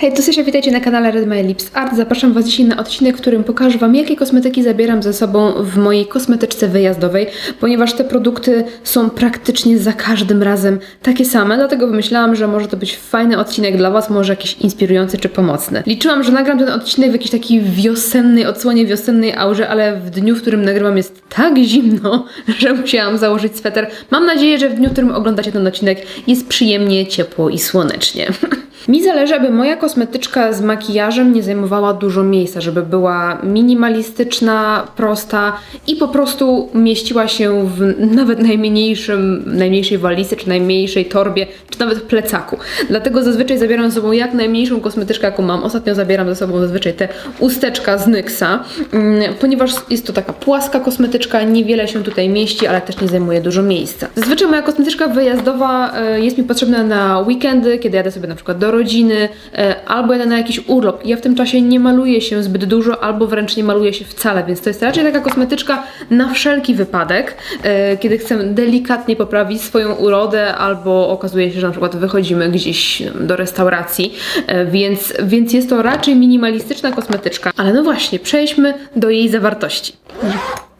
Hej, to Sysia, witajcie na kanale Red My Lips Art. Zapraszam Was dzisiaj na odcinek, w którym pokażę Wam, jakie kosmetyki zabieram ze sobą w mojej kosmetyczce wyjazdowej, ponieważ te produkty są praktycznie za każdym razem takie same, dlatego wymyślałam, że może to być fajny odcinek dla Was, może jakiś inspirujący czy pomocny. Liczyłam, że nagram ten odcinek w jakiejś takiej wiosennej odsłonie, wiosennej aurze, ale w dniu, w którym nagrywam jest tak zimno, że musiałam założyć sweter. Mam nadzieję, że w dniu, w którym oglądacie ten odcinek jest przyjemnie, ciepło i słonecznie. Mi zależy, aby moja kosmetyczka z makijażem nie zajmowała dużo miejsca, żeby była minimalistyczna, prosta i po prostu mieściła się w nawet najmniejszym, najmniejszej walizce, czy najmniejszej torbie, czy nawet plecaku. Dlatego zazwyczaj zabieram ze sobą jak najmniejszą kosmetyczkę, jaką mam. Ostatnio zabieram ze sobą zazwyczaj te usteczka z Nyxa, mm, ponieważ jest to taka płaska kosmetyczka, niewiele się tutaj mieści, ale też nie zajmuje dużo miejsca. Zazwyczaj moja kosmetyczka wyjazdowa e, jest mi potrzebna na weekendy, kiedy jadę sobie na przykład do rodziny, e, albo jadę na jakiś urlop. Ja w tym czasie nie maluję się zbyt dużo, albo wręcz nie maluję się wcale, więc to jest raczej taka kosmetyczka na wszelki wypadek, e, kiedy chcę delikatnie poprawić swoją urodę, albo okazuje się, że na przykład wychodzimy gdzieś do restauracji, e, więc, więc jest to raczej minimalistyczna kosmetyczka. Ale no właśnie, przejdźmy do jej zawartości.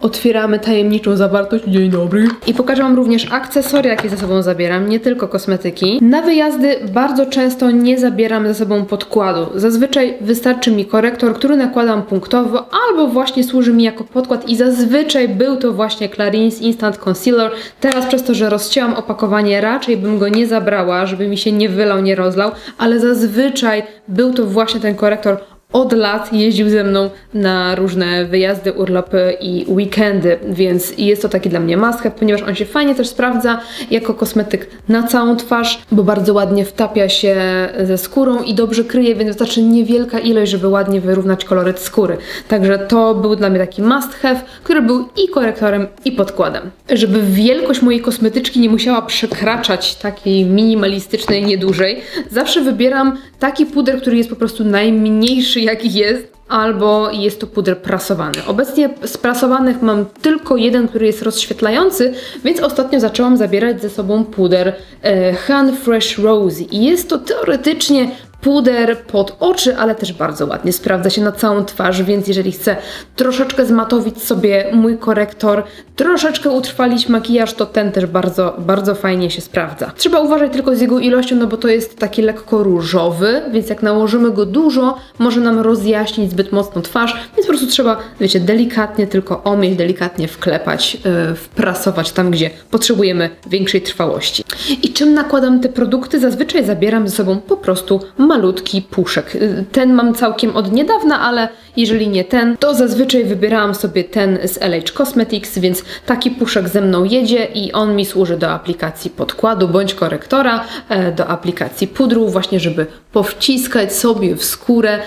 Otwieramy tajemniczą zawartość. Dzień dobry. I pokażę Wam również akcesoria, jakie ze sobą zabieram, nie tylko kosmetyki. Na wyjazdy bardzo często nie zabieram ze sobą podkładu. Zazwyczaj wystarczy mi korektor, który nakładam punktowo, albo właśnie służy mi jako podkład i zazwyczaj był to właśnie Clarins Instant Concealer. Teraz przez to, że rozcięłam opakowanie, raczej bym go nie zabrała, żeby mi się nie wylał, nie rozlał, ale zazwyczaj był to właśnie ten korektor od lat jeździł ze mną na różne wyjazdy, urlopy i weekendy, więc jest to taki dla mnie have, ponieważ on się fajnie też sprawdza jako kosmetyk na całą twarz, bo bardzo ładnie wtapia się ze skórą i dobrze kryje, więc wystarczy niewielka ilość, żeby ładnie wyrównać koloryt skóry. Także to był dla mnie taki must have, który był i korektorem, i podkładem. Żeby wielkość mojej kosmetyczki nie musiała przekraczać takiej minimalistycznej, niedużej, zawsze wybieram taki puder, który jest po prostu najmniejszy jaki jest, albo jest to puder prasowany. Obecnie z prasowanych mam tylko jeden, który jest rozświetlający, więc ostatnio zaczęłam zabierać ze sobą puder e, Han Fresh Rose i jest to teoretycznie puder pod oczy, ale też bardzo ładnie sprawdza się na całą twarz, więc jeżeli chcę troszeczkę zmatowić sobie mój korektor, troszeczkę utrwalić makijaż, to ten też bardzo, bardzo fajnie się sprawdza. Trzeba uważać tylko z jego ilością, no bo to jest taki lekko różowy, więc jak nałożymy go dużo, może nam rozjaśnić zbyt mocno twarz, więc po prostu trzeba, wiecie, delikatnie tylko omieć, delikatnie wklepać, yy, wprasować tam, gdzie potrzebujemy większej trwałości. I czym nakładam te produkty? Zazwyczaj zabieram ze sobą po prostu malutki puszek. Ten mam całkiem od niedawna, ale jeżeli nie ten, to zazwyczaj wybierałam sobie ten z LH Cosmetics, więc taki puszek ze mną jedzie i on mi służy do aplikacji podkładu bądź korektora, e, do aplikacji pudru, właśnie żeby powciskać sobie w skórę,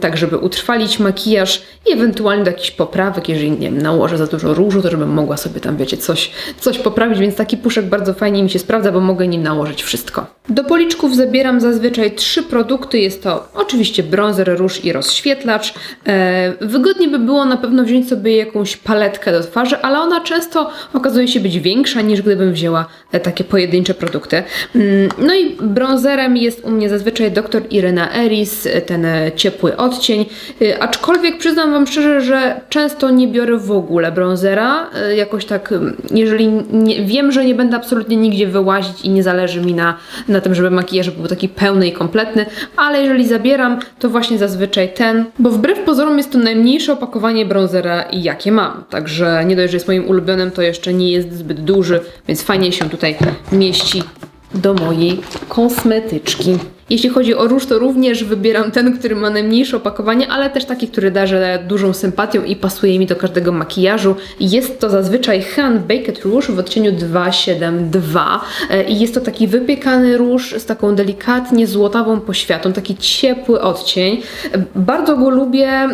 tak żeby utrwalić makijaż i ewentualnie do jakichś poprawek, jeżeli nie wiem, nałożę za dużo różu, to żebym mogła sobie tam, wiecie, coś, coś poprawić, więc taki puszek bardzo fajnie mi się sprawdza, bo mogę nim nałożyć wszystko. Do policzków zabieram zazwyczaj trzy produkty, jest to oczywiście bronzer, róż i rozświetlacz. E, wygodnie by było na pewno wziąć sobie jakąś paletkę do twarzy, ale ona często okazuje się być większa niż gdybym wzięła e, takie pojedyncze produkty. Mm, no i bronzerem jest u mnie zazwyczaj dr Irena Eris, ten e, ciepły odcień, aczkolwiek przyznam Wam szczerze, że często nie biorę w ogóle bronzera, jakoś tak, jeżeli nie, wiem, że nie będę absolutnie nigdzie wyłazić i nie zależy mi na, na tym, żeby makijaż był taki pełny kompletny, ale jeżeli zabieram, to właśnie zazwyczaj ten, bo wbrew pozorom jest to najmniejsze opakowanie bronzera, jakie mam, także nie dość, że jest moim ulubionym, to jeszcze nie jest zbyt duży, więc fajnie się tutaj mieści do mojej kosmetyczki. Jeśli chodzi o róż, to również wybieram ten, który ma najmniejsze opakowanie, ale też taki, który darzę dużą sympatią i pasuje mi do każdego makijażu. Jest to zazwyczaj Han Baked Rouge w odcieniu 272 E, i jest to taki wypiekany róż z taką delikatnie złotawą poświatą, taki ciepły odcień. E, Bardzo go lubię.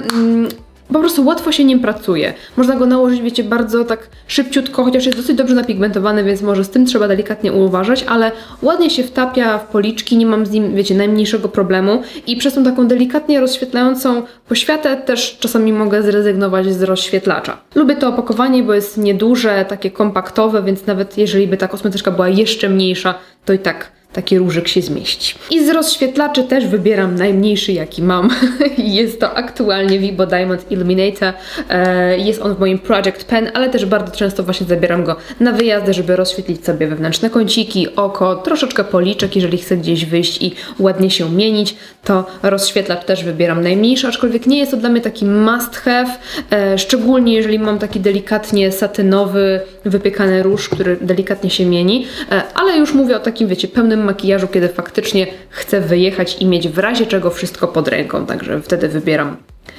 Po prostu łatwo się nim pracuje. Można go nałożyć, wiecie, bardzo tak szybciutko, chociaż jest dosyć dobrze napigmentowany, więc może z tym trzeba delikatnie uważać, ale ładnie się wtapia w policzki, nie mam z nim, wiecie, najmniejszego problemu i przez tą taką delikatnie rozświetlającą poświatę też czasami mogę zrezygnować z rozświetlacza. Lubię to opakowanie, bo jest nieduże, takie kompaktowe, więc nawet jeżeli by ta kosmetyczka była jeszcze mniejsza, to i tak taki różyk się zmieści. I z rozświetlaczy też wybieram najmniejszy jaki mam. jest to aktualnie Vibo Diamond Illuminator. E, Jest on w moim Project Pen, ale też bardzo często właśnie zabieram go na wyjazdy, żeby rozświetlić sobie wewnętrzne kąciki, oko, troszeczkę policzek, jeżeli chcę gdzieś wyjść i ładnie się mienić, to rozświetlacz też wybieram najmniejszy, aczkolwiek nie jest to dla mnie taki must have, e, szczególnie jeżeli mam taki delikatnie satynowy, wypiekany róż, który delikatnie się mieni, e, ale już mówię o takim, wiecie, pełnym makijażu, kiedy faktycznie chcę wyjechać i mieć w razie czego wszystko pod ręką, także wtedy wybieram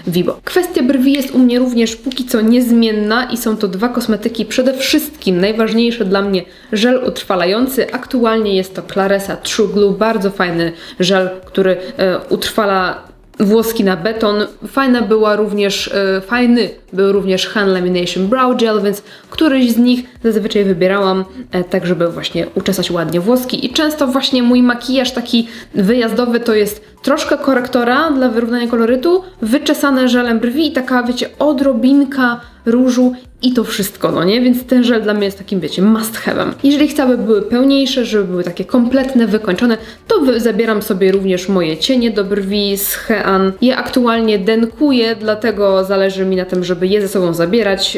Vibo. Kwestia brwi jest u mnie również póki co niezmienna i są to dwa kosmetyki. Przede wszystkim najważniejsze dla mnie żel utrwalający. Aktualnie jest to Claresa True Glue, bardzo fajny żel, który e, utrwala włoski na beton. Fajna była również, e, fajny był również Hand Lamination Brow Gel, więc któryś z nich zazwyczaj wybierałam, e, tak żeby właśnie uczesać ładnie włoski. I często właśnie mój makijaż taki wyjazdowy to jest troszkę korektora dla wyrównania kolorytu, wyczesane żelem brwi i taka, wiecie, odrobinka różu i to wszystko, no nie? Więc ten żel dla mnie jest takim, wiecie, must have'em. Jeżeli chcę, aby były pełniejsze, żeby były takie kompletne, wykończone, to zabieram sobie również moje cienie do brwi z Hean. Je aktualnie denkuję, dlatego zależy mi na tym, żeby je ze sobą zabierać.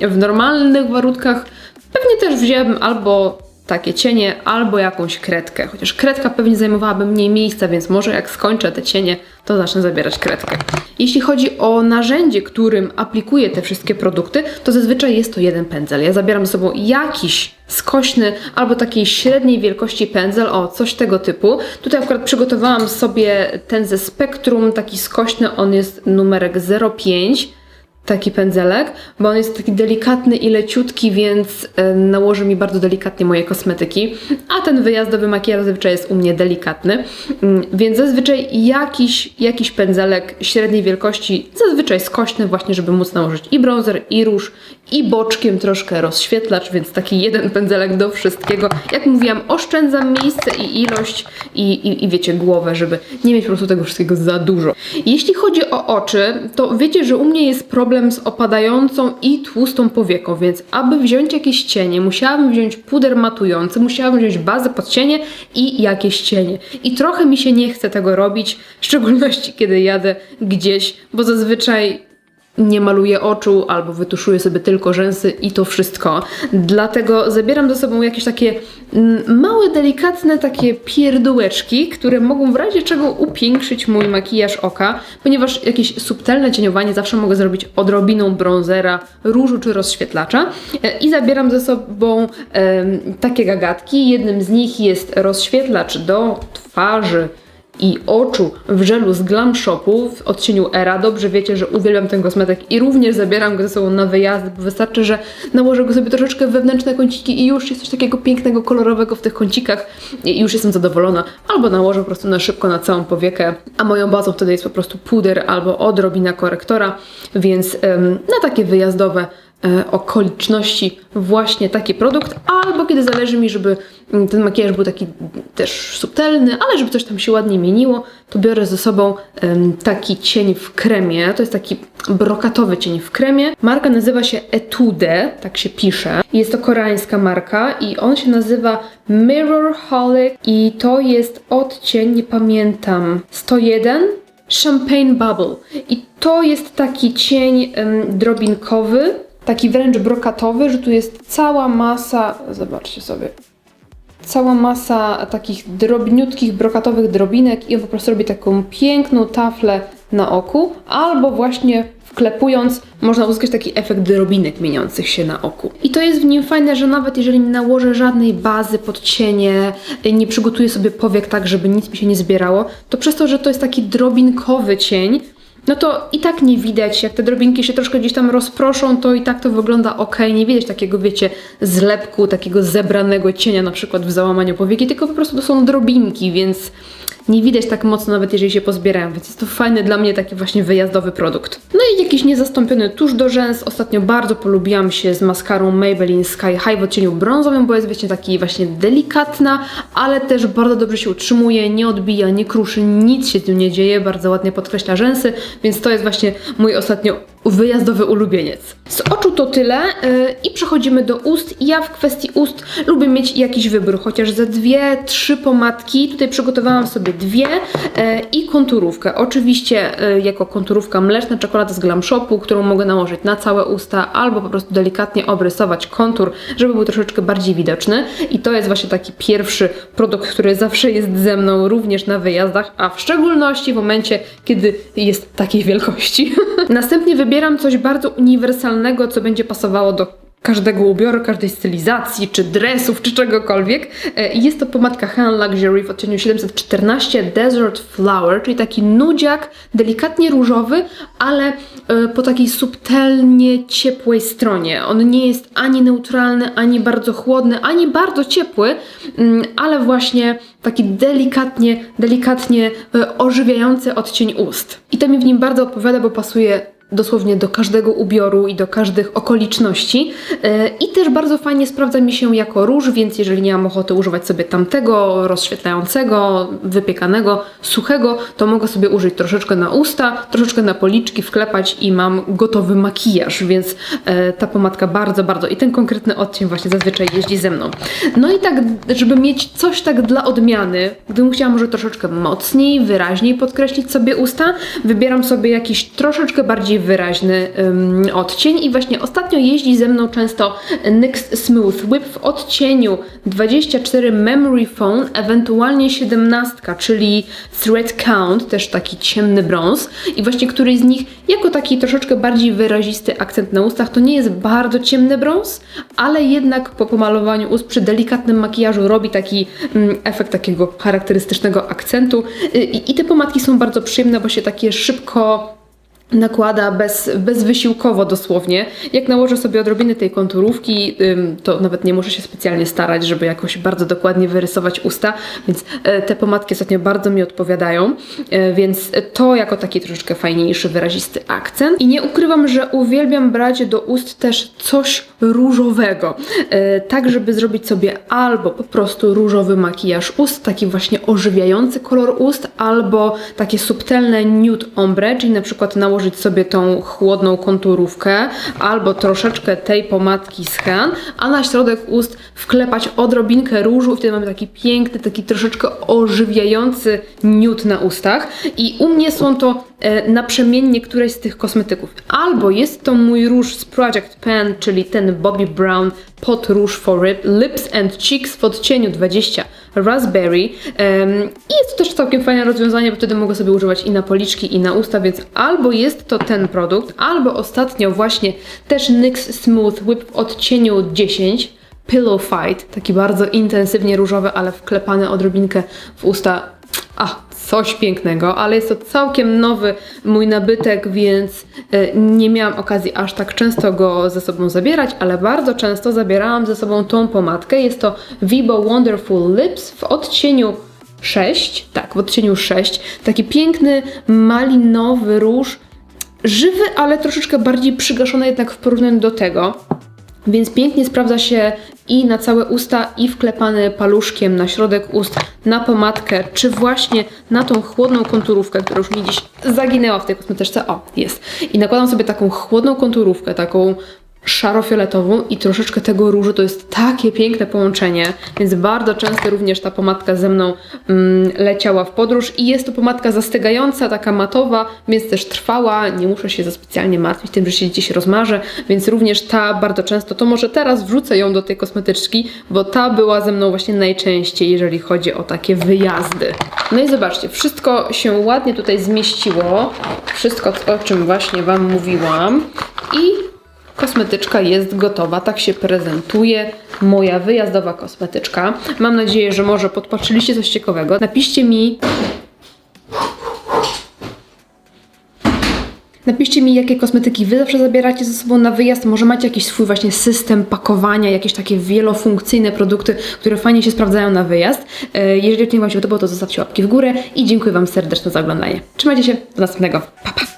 W normalnych warunkach pewnie też wzięłabym albo takie cienie, albo jakąś kredkę. Chociaż kredka pewnie zajmowałaby mniej miejsca, więc może jak skończę te cienie, to zacznę zabierać kredkę. Jeśli chodzi o narzędzie, którym aplikuję te wszystkie produkty, to zazwyczaj jest to jeden pędzel. Ja zabieram ze sobą jakiś skośny albo takiej średniej wielkości pędzel, o coś tego typu. Tutaj akurat przygotowałam sobie ten ze Spectrum, taki skośny, on jest numerek 05 taki pędzelek, bo on jest taki delikatny i leciutki, więc nałoży mi bardzo delikatnie moje kosmetyki, a ten wyjazdowy makijaż zazwyczaj jest u mnie delikatny, Mm, więc zazwyczaj jakiś, jakiś pędzelek średniej wielkości, zazwyczaj skośny właśnie, żeby móc nałożyć i bronzer, i róż, i boczkiem troszkę rozświetlacz, więc taki jeden pędzelek do wszystkiego. Jak mówiłam, oszczędzam miejsce i ilość i, i, i wiecie, głowę, żeby nie mieć po prostu tego wszystkiego za dużo. Jeśli chodzi o oczy, to wiecie, że u mnie jest problem z opadającą i tłustą powieką, więc aby wziąć jakieś cienie, musiałabym wziąć puder matujący, musiałabym wziąć bazę pod cienie i jakieś cienie. I trochę mi się nie chce tego robić, w szczególności kiedy jadę gdzieś, bo zazwyczaj nie maluję oczu albo wytuszuję sobie tylko rzęsy i to wszystko. Dlatego zabieram ze sobą jakieś takie mm, małe, delikatne takie pierdółeczki, które mogą w razie czego upiększyć mój makijaż oka, ponieważ jakieś subtelne cieniowanie zawsze mogę zrobić odrobiną bronzera, różu czy rozświetlacza. E, I zabieram ze sobą em, takie gagatki. Jednym z nich jest rozświetlacz do twarzy, i oczu w żelu z Glam Shopu w odcieniu Era. Dobrze wiecie, że uwielbiam ten kosmetyk i również zabieram go ze sobą na wyjazdy, bo wystarczy, że nałożę go sobie troszeczkę wewnętrzne kąciki i już jest coś takiego pięknego, kolorowego w tych kącikach i już jestem zadowolona. Albo nałożę po prostu na szybko na całą powiekę, a moją bazą wtedy jest po prostu puder albo odrobina korektora, więc em, na takie wyjazdowe okoliczności właśnie taki produkt, albo kiedy zależy mi, żeby mm, ten makijaż był taki też subtelny, ale żeby coś tam się ładnie mieniło, to biorę ze sobą taki cień w kremie. To jest taki brokatowy cień w kremie. Marka nazywa się Etude, tak się pisze. Jest to koreańska marka i on się nazywa Mirror Holic i to jest odcień, nie pamiętam, 101 Champagne Bubble. I to jest taki cień drobinkowy, taki wręcz brokatowy, że tu jest cała masa, zobaczcie sobie, cała masa takich drobniutkich, brokatowych drobinek i on po prostu robi taką piękną taflę na oku, albo właśnie wklepując można uzyskać taki efekt drobinek mieniących się na oku. I to jest w nim fajne, że nawet jeżeli nie nałożę żadnej bazy pod cienie, nie przygotuję sobie powiek tak, żeby nic mi się nie zbierało, to przez to, że to jest taki drobinkowy cień, no to i tak nie widać, jak te drobinki się troszkę gdzieś tam rozproszą, to i tak to wygląda ok. Nie widać takiego, wiecie, zlepku, takiego zebranego cienia na przykład w załamaniu powieki, tylko po prostu to są drobinki, więc nie widać tak mocno, nawet jeżeli się pozbierają, więc jest to fajny dla mnie taki właśnie wyjazdowy produkt. No i jakiś niezastąpiony tusz do rzęs. Ostatnio bardzo polubiłam się z maskarą Maybelline Sky High w odcieniu brązowym, bo jest właśnie taki właśnie delikatna, ale też bardzo dobrze się utrzymuje, nie odbija, nie kruszy, nic się tym nie dzieje, bardzo ładnie podkreśla rzęsy, więc to jest właśnie mój ostatnio wyjazdowy ulubieniec. Z oczu to tyle yy, i przechodzimy do ust. Ja w kwestii ust lubię mieć jakiś wybór, chociaż ze dwie, trzy pomadki. Tutaj przygotowałam sobie dwie yy, i konturówkę. Oczywiście yy, jako konturówka mleczna czekolada z Glam Shopu, którą mogę nałożyć na całe usta albo po prostu delikatnie obrysować kontur, żeby był troszeczkę bardziej widoczny. I to jest właśnie taki pierwszy produkt, który zawsze jest ze mną również na wyjazdach, a w szczególności w momencie, kiedy jest takiej wielkości. Następnie wybieram coś bardzo uniwersalnego, co będzie pasowało do każdego ubioru, każdej stylizacji, czy dresów, czy czegokolwiek. E, Jest to pomadka Han Luxury w odcieniu 714 Desert Flower, czyli taki nudziak, delikatnie różowy, ale e, po takiej subtelnie ciepłej stronie. On nie jest ani neutralny, ani bardzo chłodny, ani bardzo ciepły, mm, ale właśnie taki delikatnie, delikatnie e, ożywiający odcień ust. I to mi w nim bardzo odpowiada, bo pasuje dosłownie do każdego ubioru i do każdych okoliczności. E, I też bardzo fajnie sprawdza mi się jako róż, więc jeżeli nie mam ochoty używać sobie tamtego rozświetlającego, wypiekanego, suchego, to mogę sobie użyć troszeczkę na usta, troszeczkę na policzki, wklepać i mam gotowy makijaż, więc e, ta pomadka bardzo, bardzo i ten konkretny odcień właśnie zazwyczaj jeździ ze mną. No i tak, żeby mieć coś tak dla odmiany, gdybym chciała może troszeczkę mocniej, wyraźniej podkreślić sobie usta, wybieram sobie jakiś troszeczkę bardziej wyraźny odcień. I właśnie ostatnio jeździ ze mną często NYX Smooth Whip w odcieniu 24 Memory Phone, ewentualnie 17, czyli Thread Count, też taki ciemny brąz. I właśnie któryś z nich jako taki troszeczkę bardziej wyrazisty akcent na ustach, to nie jest bardzo ciemny brąz, ale jednak po pomalowaniu ust przy delikatnym makijażu robi taki efekt takiego charakterystycznego akcentu. Y, i, i te pomadki są bardzo przyjemne, bo się takie szybko nakłada bez, bezwysiłkowo dosłownie. Jak nałożę sobie odrobinę tej konturówki, to nawet nie muszę się specjalnie starać, żeby jakoś bardzo dokładnie wyrysować usta, więc e, te pomadki ostatnio bardzo mi odpowiadają, e, więc to jako taki troszeczkę fajniejszy, wyrazisty akcent. I nie ukrywam, że uwielbiam brać do ust też coś różowego, e, tak żeby zrobić sobie albo po prostu różowy makijaż ust, taki właśnie ożywiający kolor ust, albo takie subtelne nude ombre, czyli na przykład nałożyć sobie tą chłodną konturówkę, albo troszeczkę tej pomadki z Hen, a na środek ust wklepać odrobinkę różu i wtedy mamy taki piękny, taki troszeczkę ożywiający nude na ustach. I u mnie są to e, naprzemiennie któreś z tych kosmetyków. Albo jest to mój róż z Project Pen, czyli ten Bobbi Brown Pot Rouge for Lips and Cheeks w odcieniu 20 Raspberry. I jest to też całkiem fajne rozwiązanie, bo wtedy mogę sobie używać i na policzki, i na usta, więc albo jest to ten produkt, albo ostatnio właśnie też NYX Smooth Whip w odcieniu 10 Pillow Fight, taki bardzo intensywnie różowy, ale wklepany odrobinkę w usta. Coś pięknego, ale jest to całkiem nowy mój nabytek, więc e, nie miałam okazji aż tak często go ze sobą zabierać, ale bardzo często zabierałam ze sobą tą pomadkę. Jest to Vibo Wonderful Lips w odcieniu 6, tak, w odcieniu 6. Taki piękny, malinowy róż, żywy, ale troszeczkę bardziej przygaszony jednak w porównaniu do tego. Więc pięknie sprawdza się i na całe usta, i wklepany paluszkiem na środek ust, na pomadkę, czy właśnie na tą chłodną konturówkę, która już mi dziś zaginęła w tej kosmetyczce. O, jest. I nakładam sobie taką chłodną konturówkę, taką szaro-fioletową i troszeczkę tego różu. To jest takie piękne połączenie, więc bardzo często również ta pomadka ze mną mm, leciała w podróż i jest to pomadka zastygająca, taka matowa, więc też trwała. Nie muszę się za specjalnie martwić tym, że się gdzieś rozmarzę, więc również ta bardzo często, to może teraz wrzucę ją do tej kosmetyczki, bo ta była ze mną właśnie najczęściej, jeżeli chodzi o takie wyjazdy. No i zobaczcie, wszystko się ładnie tutaj zmieściło, wszystko o czym właśnie Wam mówiłam i Kosmetyczka jest gotowa, tak się prezentuje moja wyjazdowa kosmetyczka. Mam nadzieję, że może podpatrzyliście coś ciekawego. Napiszcie mi, Napiszcie mi, jakie kosmetyki Wy zawsze zabieracie ze sobą na wyjazd. Może macie jakiś swój właśnie system pakowania, jakieś takie wielofunkcyjne produkty, które fajnie się sprawdzają na wyjazd. E, Jeżeli odcinek Wam się podobał, to zostawcie łapki w górę i dziękuję Wam serdecznie za oglądanie. Trzymajcie się, do następnego. Pa, pa!